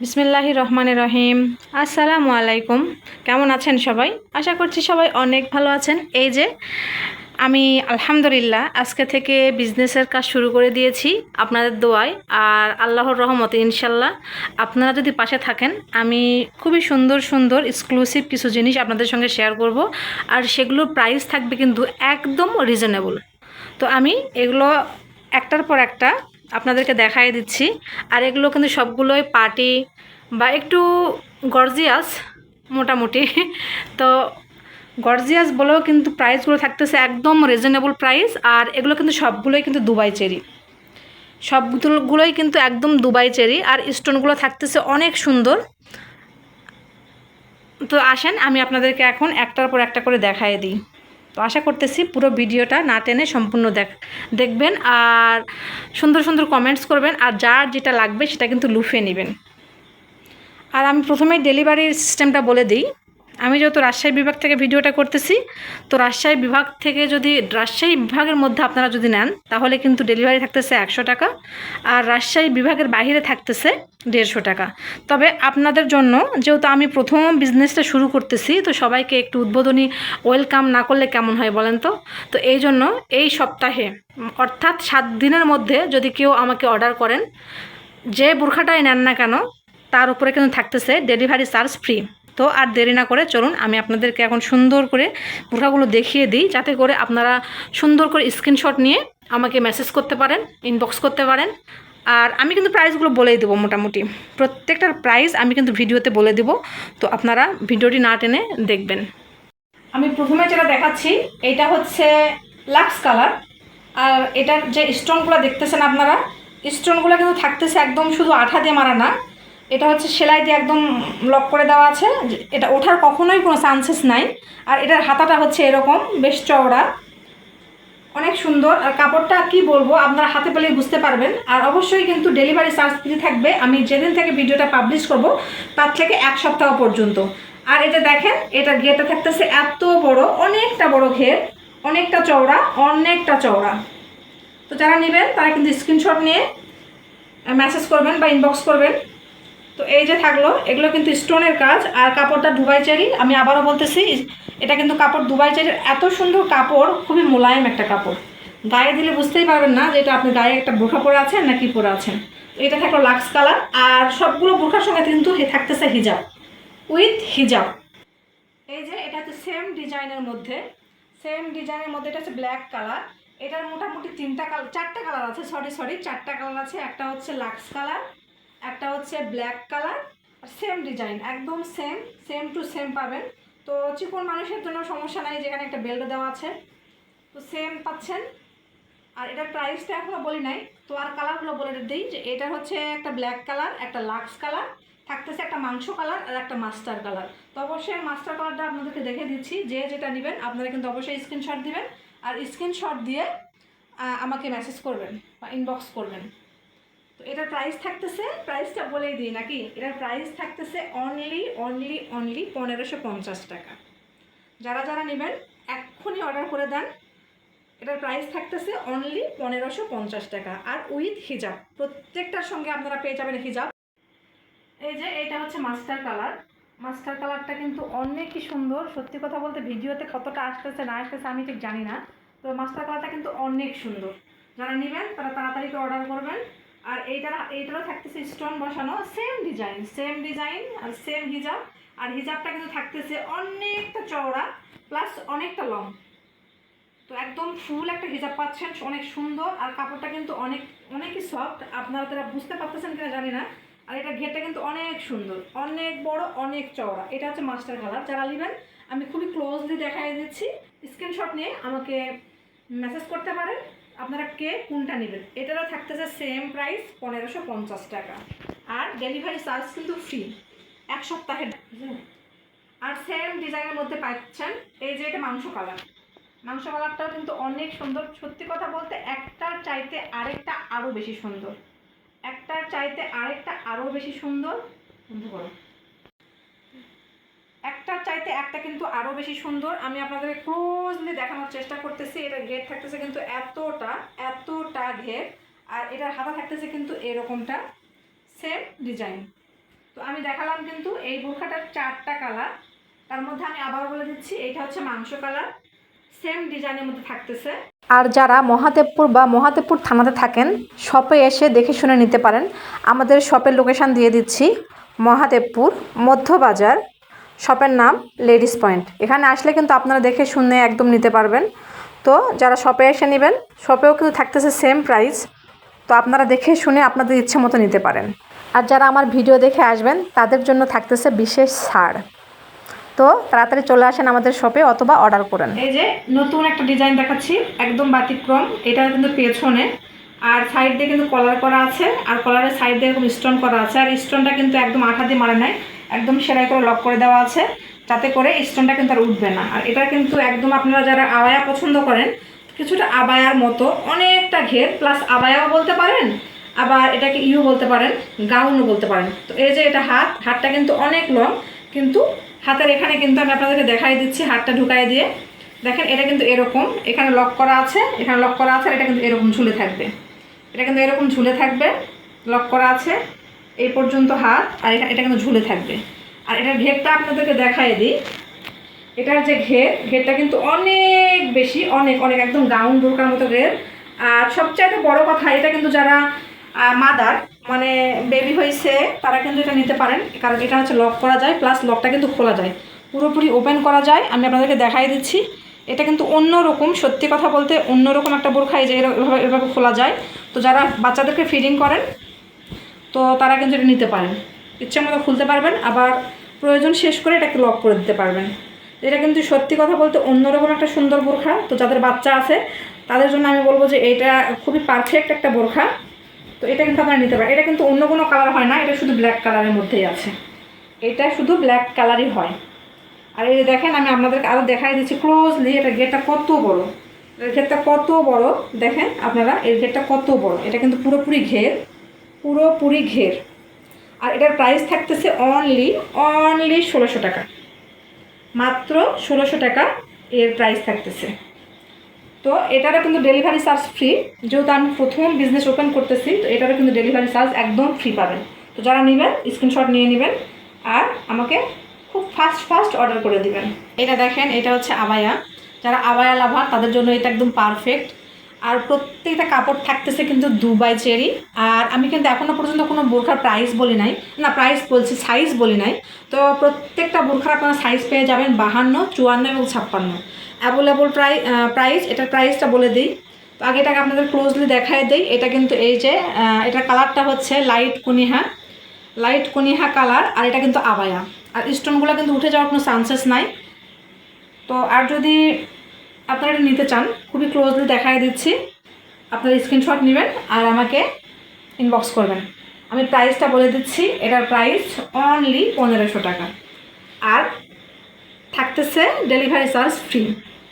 বিসমিল্লাহি রহমান রহিম আসসালামু আলাইকুম। কেমন আছেন সবাই? আশা করছি সবাই অনেক ভালো আছেন। এই যে, আমি আলহামদুলিল্লাহ আজকে থেকে বিজনেসের কাজ শুরু করে দিয়েছি আপনাদের দোয়ায়। আর আল্লাহর রহমতে ইনশাল্লাহ আপনারা যদি পাশে থাকেন, আমি খুবই সুন্দর সুন্দর এক্সক্লুসিভ কিছু জিনিস আপনাদের সঙ্গে শেয়ার করব। আর সেগুলোর প্রাইস থাকবে কিন্তু একদম রিজনেবল তো আমি এগুলো একটার পর একটা আপনাদেরকে দেখাই দিচ্ছি। আর এগুলো কিন্তু সবগুলোই পার্টি বা একটু গর্জিয়াস মোটামুটি। তো গর্জিয়াস বলেও কিন্তু প্রাইসগুলো থাকতেছে একদম রিজনেবল প্রাইস আর এগুলো কিন্তু সবগুলোই কিন্তু দুবাই চেরি। সবগুলোই কিন্তু একদম দুবাই চেরি আর স্টোনগুলো থাকতেছে অনেক সুন্দর। তো আসেন, আমি আপনাদেরকে এখন একটার পর একটা করে দেখাই দিই। তো আশা করতেছি পুরো ভিডিওটা না টেনে সম্পূর্ণ দেখ, দেখবেন আর সুন্দর সুন্দর কমেন্টস করবেন আর যার যেটা লাগবে সেটা কিন্তু লুফে নেবেন। আর আমি প্রথমেই ডেলিভারির সিস্টেমটা বলে দিই। আমি যেহেতু রাজশাহী বিভাগ থেকে ভিডিওটা করতেছি, তো রাজশাহী বিভাগ থেকে যদি, রাজশাহী বিভাগের মধ্যে আপনারা যদি নেন, তাহলে কিন্তু ডেলিভারি থাকতেছে একশো টাকা আর রাজশাহী বিভাগের বাইরে থাকতেছে দেড়শো টাকা। তবে আপনাদের জন্য, যেহেতু আমি প্রথম বিজনেসটা শুরু করতেছি, তো সবাইকে একটু উদ্বোধনী ওয়েলকাম না করলে কেমন হয় বলেন তো? তো এই জন্য এই সপ্তাহে, অর্থাৎ সাত দিনের মধ্যে যদি কেউ আমাকে অর্ডার করেন, যে বোরখাটাই নেন না কেন, তার উপরে কিন্তু থাকতেছে ডেলিভারি চার্জ ফ্রি তো আর দেরি না করে চলুন, আমি আপনাদেরকে এখন সুন্দর করে বোরখাগুলো দেখিয়ে দিই, যাতে করে আপনারা সুন্দর করে স্ক্রিনশট নিয়ে আমাকে মেসেজ করতে পারেন ইনবক্স করতে পারেন। আর আমি কিন্তু প্রাইসগুলো বলেই দেবো মোটামুটি। প্রত্যেকটার প্রাইস আমি কিন্তু ভিডিওতে বলে দেবো, তো আপনারা ভিডিওটি না টেনে দেখবেন। আমি প্রথমে যেটা দেখাচ্ছি, এটা হচ্ছে লাক্স কালার আর এটার যে স্টোনগুলো দেখতেছেন আপনারা স্টোনগুলো কিন্তু থাকতেছে একদম শুধু আঠা দিয়ে মারা না। এটা হচ্ছে সেলাই দিয়ে একদম লক করে দেওয়া আছে। এটা ওঠার কখনোই কোনো চান্সেস নাই। আর এটার হাতাটা হচ্ছে এরকম, বেশ চওড়া। অনেক সুন্দর। আর কাপড়টা কি বলব, আপনারা হাতে পেলে বুঝতে পারবেন। আর অবশ্যই কিন্তু ডেলিভারি চার্জ ফ্রি থাকবে। আমি যেদিন থেকে ভিডিওটা পাবলিশ করব, তার থেকে এক সপ্তাহ পর্যন্ত। আর এটা দেখেন এটা ঘেরটা থাকতেছে এত বড়, অনেকটা বড় ঘের, অনেকটা চওড়া অনেকটা চওড়া। তো যারা নেবেন, তারা কিন্তু স্ক্রিনশট নিয়ে মেসেজ করবেন বা ইনবক্স করবেন। তো এই যে থাকল, এগুলো কিন্তু স্টোনের কাজ। আর কাপড়টা দুবাই চেরি। আমি আবারও বলতেছি, এটা কিন্তু কাপড় দুবাই চেরির এত সুন্দর কাপড়, খুবই মোলায়েম একটা কাপড়। গায়ে দিলে বুঝতেই পারবেন না যে এটা আপনি গায়ে একটা বোরখা পরে আছেন না কি পরে আছেন এটা থাকল লাক্স কালার। আর সবগুলো বোরখার সঙ্গে কিন্তু থাকতেছে হিজাব। উইথ হিজাব। এই যে, এটা হচ্ছে সেম ডিজাইনের মধ্যে। সেম ডিজাইনের মধ্যে এটা হচ্ছে ব্ল্যাক কালার। এটার মোটামুটি তিনটা কালার চারটা কালার আছে, সরি সরি, চারটা কালার আছে। একটা হচ্ছে লাক্স কালার। একটা হচ্ছে ব্ল্যাক কালার আর সেম ডিজাইন একদম সেম সেম টু সেম পাবেন। তো চিকন মানুষের জন্য সমস্যা নাই, যেখানে একটা বেল্ট দেওয়া আছে। তো সেম পাচ্ছেন। আর এটার প্রাইসটা এখনও বলি নাই, তো আর কালারগুলো বলে দিই যে এটা হচ্ছে একটা ব্ল্যাক কালার একটা লাক্স কালার থাকতেছে একটা মাংস কালার আর একটা মাস্টার কালার তো অবশ্যই মাস্টার কালারটা আপনাদেরকে দেখে দিচ্ছি, যে যেটা নেবেন আপনারা কিন্তু অবশ্যই স্ক্রিনশট দিবেন। আর স্ক্রিনশট দিয়ে আমাকে মেসেজ করবেন বা ইনবক্স করবেন। তো এটার প্রাইস থাকতেছে প্রাইসটা বলেই দিই নাকি? এটার প্রাইস থাকতেছে অনলি অনলি অনলি পনেরোশো পঞ্চাশ টাকা। যারা যারা নেবেন, এক্ষুনি অর্ডার করে দেন। এটার প্রাইস থাকতেছে অনলি পনেরোশো পঞ্চাশ টাকা। আর উইথ হিজাব প্রত্যেকটার সঙ্গে আপনারা পেয়ে যাবেন হিজাব এই যে এটা হচ্ছে মাস্টার কালার মাস্টার কালারটা কিন্তু অনেকই সুন্দর। সত্যি কথা বলতে ভিডিওতে কতটা আসতেছে, না আসতেছে আমি ঠিক জানি না। তো মাস্টার কালারটা কিন্তু অনেক সুন্দর। যারা নেবেন, তারা তাড়াতাড়ি অর্ডার করবেন। আর এইটার, এইটারও থাকতেছে স্টোন বসানো সেম ডিজাইন সেম ডিজাইন আর সেম হিজাব আর হিজাবটা কিন্তু থাকতেছে অনেকটা চওড়া প্লাস অনেকটা লং তো একদম ফুল একটা হিজাব পাচ্ছেন, অনেক সুন্দর। আর কাপড়টা কিন্তু অনেক, অনেকই সফট আপনারা তারা বুঝতে পারতেছেন কিনা জানি না। আর এটা ঘেরটা কিন্তু অনেক সুন্দর, অনেক বড়, অনেক চওড়া। এটা হচ্ছে মাস্টার কালার যারা নেবেন, আমি খুবই ক্লোজলি দেখাই দিচ্ছি। স্ক্রিনশট নিয়ে আমাকে মেসেজ করতে পারেন। আপনারা কে? কোনটা নেবেন? এটারও থাকতেছে সেম প্রাইস পনেরোশো পঞ্চাশ টাকা। আর ডেলিভারি চার্জ কিন্তু ফ্রি এক সপ্তাহের আর সেম ডিজাইনের মধ্যে পাচ্ছেন এই যে এটা মাংস কালার মাংস কালারটাও কিন্তু অনেক সুন্দর। সত্যি কথা বলতে একটার চাইতে আরেকটা আরও বেশি সুন্দর। একটার চাইতে আরেকটা আরও বেশি সুন্দর। বন্ধ করো। চাইতে একটা কিন্তু আরও বেশি সুন্দর। আমি আপনাদের ক্লোজলি দেখানোর চেষ্টা করতেছি। এটা ঘের থাকতেছে কিন্তু এতটা এতটা ঘের আর এটার হাতা থাকতেছে কিন্তু এরকমটা সেম ডিজাইন তো আমি দেখালাম কিন্তু এই বোরখাটার চারটা কালার তার মধ্যে আমি আবার বলে দিচ্ছি, এইটা হচ্ছে মাংস কালার সেম ডিজাইনের মধ্যে থাকতেছে। আর যারা মহাদেবপুর বা মহাদেবপুর থানাতে থাকেন শপে এসে দেখে শুনে নিতে পারেন। আমাদের শপের লোকেশান দিয়ে দিচ্ছি, মহাদেবপুর, মধ্যবাজার। শপের নাম লেডিস পয়েন্ট। এখানে আসলে কিন্তু আপনারা দেখে শুনে একদম নিতে পারবেন। তো যারা শপে এসে নেবেন, শপেও কিন্তু থাকতেছে সেম প্রাইস তো আপনারা দেখে শুনে আপনাদের ইচ্ছে মতো নিতে পারেন। আর যারা আমার ভিডিও দেখে আসবেন, তাদের জন্য থাকতেছে বিশেষ ছাড়। তো তাড়াতাড়ি চলে আসেন আমাদের শপে অথবা অর্ডার করেন। এই যে নতুন একটা ডিজাইন দেখাচ্ছি, একদম বাতিক্রম এটা কিন্তু পেছনে। আর সাইড দিয়ে কিন্তু কলার করা আছে। আর কলারের সাইড দিয়ে এরকম স্টোন করা আছে। আর স্টোনটা কিন্তু একদম আঠা দিয়ে মারা নাই। একদম সেলাই করে লক করে দেওয়া আছে। তাতে করে স্টোনটা কিন্তু আর উঠবে না। আর এটা কিন্তু একদম আপনারা যারা আবায়া পছন্দ করেন, কিছুটা আবায়ার মতো, অনেকটা ঘের প্লাস আবায়াও বলতে পারেন, আবার এটাকে ইউ বলতে পারেন, গাউনও বলতে পারেন। তো এই যে এটা হাত, হাতটা কিন্তু অনেক লং কিন্তু হাতের এখানে কিন্তু আমি আপনাদেরকে দেখাই দিচ্ছি, হাতটা ঢুকাই দিয়ে। দেখেন, এটা কিন্তু এরকম, এখানে লক করা আছে, এখানে লক করা আছে, আর এটা কিন্তু এরকম ঝুলে থাকবে। এটা কিন্তু এরকম ঝুলে থাকবে লক করা আছে। এই পর্যন্ত হাত, আর এখানে এটা কিন্তু ঝুলে থাকবে। আর এটার ঘেরটা আপনাদেরকে দেখাই দিই। এটার যে ঘের, ঘেরটা কিন্তু অনেক বেশি, অনেক অনেক, একদম গাউন বোরকার মতো ঘের। আর সবচাইতে বড় কথা, এটা কিন্তু যারা মাদার মানে বেবি হয়েছে, তারা কিন্তু এটা নিতে পারেন। কারণ এটা হচ্ছে লক করা যায় প্লাস লকটা কিন্তু খোলা যায়। পুরোপুরি ওপেন করা যায়। আমি আপনাদেরকে দেখাই দিচ্ছি। এটা কিন্তু অন্য রকম সত্যি কথা বলতে অন্য রকম একটা বোরখা এই যে এভাবে এভাবে খোলা যায়। তো যারা বাচ্চাদেরকে ফিডিং করেন তো তারা কিন্তু এটা নিতে পারেন। ইচ্ছা মতো খুলতে পারবেন, আবার প্রয়োজন শেষ করে এটাকে লক করে দিতে পারবেন। এটা কিন্তু সত্যি কথা বলতে অন্যরকম একটা সুন্দর বোরখা। তো যাদের বাচ্চা আছে, তাদের জন্য আমি বলব যে এটা খুবই পারফেক্ট একটা বোরখা। তো এটা কিন্তু আপনারা নিতে পারেন। এটা কিন্তু অন্য কোনো কালার হয় না, এটা শুধু ব্ল্যাক কালারের মধ্যেই আছে। এটা শুধু ব্ল্যাক কালারই হয়। আর এই দেখেন, আমি আপনাদেরকে আরও দেখাই দিচ্ছি ক্লোজলি এটা গেটটা কত বড়। এর গেটটা কত বড়, দেখেন আপনারা, এর গেটটা কত বড়। এটা কিন্তু পুরোপুরি ঘের। পুরোপুরি ঘের। আর এটার প্রাইস থাকতেছে অনলি অনলি ষোলোশো টাকা। মাত্র ষোলোশো টাকা এর প্রাইস থাকতেছে। তো এটারও কিন্তু ডেলিভারি চার্জ ফ্রি যেহেতু আমি প্রথম বিজনেস ওপেন করতেছি, তো এটারও কিন্তু ডেলিভারি চার্জ একদম ফ্রি পাবেন। তো যারা নেবেন স্ক্রিনশট নিয়ে নেবেন আর আমাকে খুব ফাস্ট ফাস্ট অর্ডার করে দিবেন। এটা দেখেন, এটা হচ্ছে আবায়া। যারা আবায়া লাভার, তাদের জন্য এটা একদম পারফেক্ট আর প্রত্যেকটা কাপড় থাকতেছে কিন্তু দুবাই চেরি। আর আমি কিন্তু এখনও পর্যন্ত কোনো বোরখার প্রাইস বলি নাই। না প্রাইস বলছি সাইজ বলি নাই। তো প্রত্যেকটা বোরখার আপনারা সাইজ পেয়ে যাবেন বাহান্ন, চুয়ান্ন এবং ছাপ্পান্ন। অ্যাভেলেবল প্রাই প্রাইস এটার প্রাইসটা বলে দিই। তো আগে এটাকে আপনাদের ক্লোজলি দেখায় দিই। এটা কিন্তু এই যে এটার কালারটা হচ্ছে লাইট কুনিহা। লাইট কুনিহা কালার আর এটা কিন্তু আবায়া। আর স্টোনগুলো কিন্তু উঠে যাওয়ার কোনো চান্সেস নাই। তো আর যদি আপনারা এটা নিতে চান, খুবই ক্লোজলি দেখাই দিচ্ছি। আপনারা স্ক্রিনশট নেবেন আর আমাকে ইনবক্স করবেন। আমি প্রাইসটা বলে দিচ্ছি, এটার প্রাইস অনলি পনেরোশো টাকা। আর থাকতেছে ডেলিভারি চার্জ ফ্রি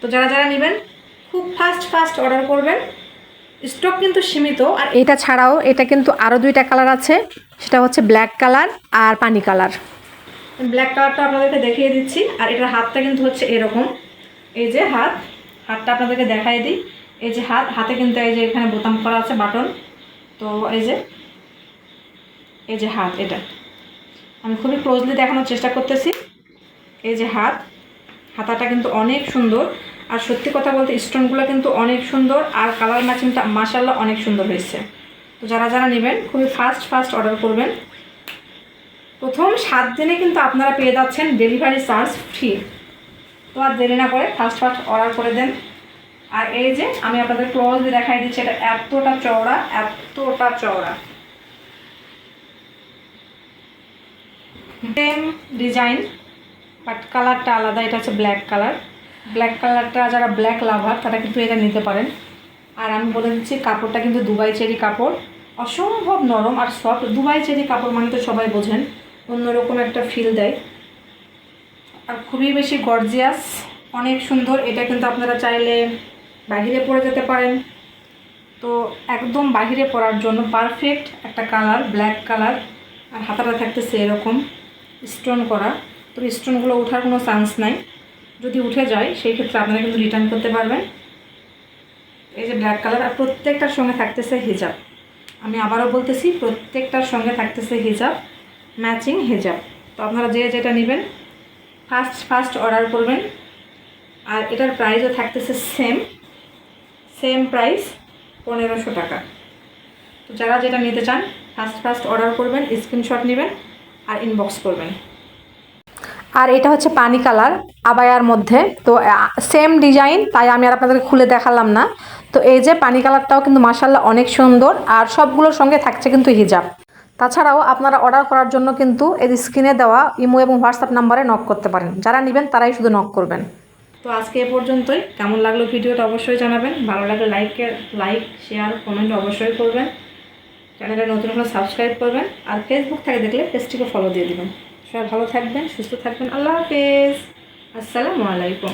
তো যারা যারা নেবেন, খুব ফাস্ট ফাস্ট অর্ডার করবেন। স্টক কিন্তু সীমিত আর এটা ছাড়াও এটা কিন্তু আরও দুইটা কালার আছে। সেটা হচ্ছে ব্ল্যাক কালার আর পানি কালার ব্ল্যাক কালারটা আপনাদেরকে দেখিয়ে দিচ্ছি, আর এটার হাতটা কিন্তু হচ্ছে এরকম। এই যে হাত হাতটা আপনাদেরকে দেখাই দিই। এই যে হাত, হাতে কিন্তু এই যে এখানে বোতাম করা আছে, বাটন। তো এই যে এই যে হাত, এটা। আমি খুবই ক্লোজলি দেখানোর চেষ্টা করতেছি। এই যে হাত, হাতাটা কিন্তু অনেক সুন্দর। আর সত্যি কথা বলতে স্টোনগুলো কিন্তু অনেক সুন্দর। আর কালার ম্যাচিংটা মাসাল্লাহ অনেক সুন্দর হয়েছে। তো যারা যারা নেবেন, খুবই ফাস্ট ফাস্ট অর্ডার করবেন। প্রথম সাত দিনে কিন্তু আপনারা পেয়ে যাচ্ছেন ডেলিভারি চার্জ ফ্রি তো আর দেরি না করে ফাস্ট ফাস্ট অর্ডার করে দেন। আর এই যে আমি আপনাদের ক্লোজলি দেখাই দিচ্ছি, এটা এতটা চওড়া এতটা চওড়া। সেম ডিজাইন বাট কালারটা আলাদা, এটা হচ্ছে ব্ল্যাক কালার ব্ল্যাক কালারটা যারা ব্ল্যাক লাভার তারা কিন্তু এটা নিতে পারেন। আর আমি বলে দিচ্ছি, কাপড়টা কিন্তু দুবাই চেরি কাপড়। অসম্ভব নরম আর সফট দুবাই চেরি কাপড় মানে তো সবাই বোঝেন, অন্যরকম একটা ফিল দেয়। আর খুবই বেশি গর্জিয়াস অনেক সুন্দর। এটা কিন্তু আপনারা চাইলে বাহিরে পরে যেতে পারেন। তো একদম বাহিরে পরার জন্য পারফেক্ট একটা কালার ব্ল্যাক কালার আর হাতাটা থাকতেছে এরকম স্টোন করা। তো স্টোনগুলো ওঠার কোনো চান্স নাই। যদি উঠে যায়, সেই ক্ষেত্রে আপনারা কিন্তু রিটার্ন করতে পারবেন। এই যে ব্ল্যাক কালার আর প্রত্যেকটার সঙ্গে থাকতেছে হিজাব আমি আবারও বলতেছি, প্রত্যেকটার সঙ্গে থাকতেছে হিজাব ম্যাচিং হেজাব তো আপনারা যে যেটা নেবেন ফার্স্ট ফার্স্ট অর্ডার করবেন। আর এটার প্রাইসও থাকতেছে সেম সেম প্রাইস পনেরোশো টাকা। তো যারা যেটা নিতে চান ফার্স্ট ফার্স্ট অর্ডার করবেন স্ক্রিনশট নেবেন আর ইনবক্স করবেন। আর এটা হচ্ছে পানি কালার, আবায়ার মধ্যে। তো সেম ডিজাইন তাই আমি আর আপনাদেরকে খুলে দেখালাম না। তো এই যে পানি কালারটাও কিন্তু মাসাল্লাহ অনেক সুন্দর, আর সবগুলোর সঙ্গে থাকছে কিন্তু হিজাব। তাছাড়াও আপনারা অর্ডার করার জন্য কিন্তু এই স্ক্রিনে দেওয়া ইমো এবং হোয়াটসঅ্যাপ নাম্বারে নক করতে পারেন। যারা নেবেন তারাই শুধু নক করবেন। তো আজকে এ পর্যন্তই। কেমন লাগল ভিডিওটা অবশ্যই জানাবেন। ভালো লাগলে লাইকে লাইক শেয়ার কমেন্ট অবশ্যই করবেন। চ্যানেলে নতুন হলে সাবস্ক্রাইব করবেন। আর ফেসবুক থেকে দেখলে পেজটিকে ফলো দিয়ে দেবেন। সবাই ভালো থাকবেন, সুস্থ থাকবেন। আল্লাহ হাফেজ। আসসালামু আলাইকুম।